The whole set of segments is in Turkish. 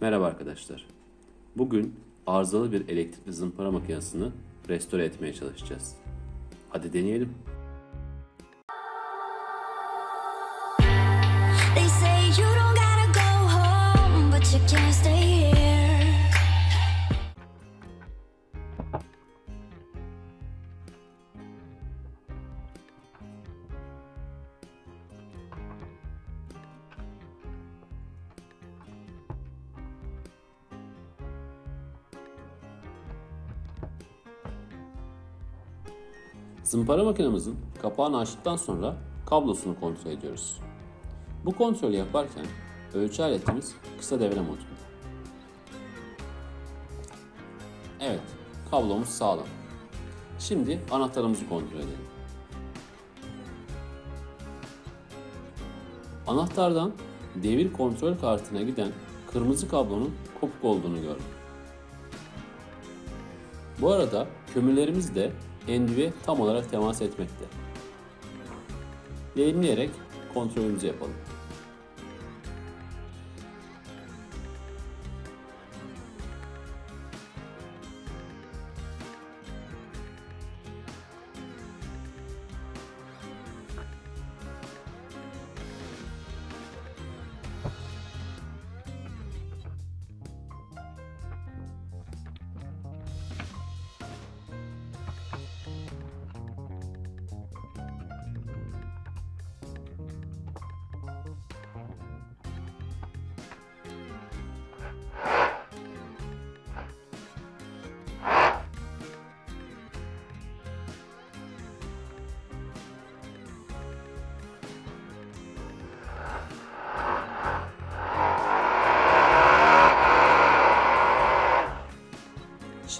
Merhaba arkadaşlar. Bugün arızalı bir elektrikli zımpara makinesini restore etmeye çalışacağız. Hadi deneyelim. They say you don't gotta go home, but you can't stay Zımpara makinemizin kapağını açtıktan sonra kablosunu kontrol ediyoruz. Bu kontrolü yaparken ölçü aletimiz kısa devre modunda. Evet, kablomuz sağlam. Şimdi anahtarımızı kontrol edelim. Anahtardan devir kontrol kartına giden kırmızı kablonun kopuk olduğunu gördüm. Bu arada kömürlerimiz de endüve tam olarak temas etmekte. Lehimleyerek kontrolümüzü yapalım.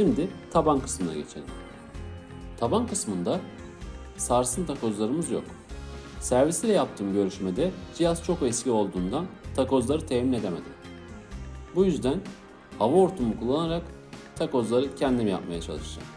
Şimdi taban kısmına geçelim. Taban kısmında sarsın takozlarımız yok. Servisiyle yaptığım görüşmede cihaz çok eski olduğundan takozları temin edemedim. Bu yüzden hava hortumu kullanarak takozları kendim yapmaya çalışacağım.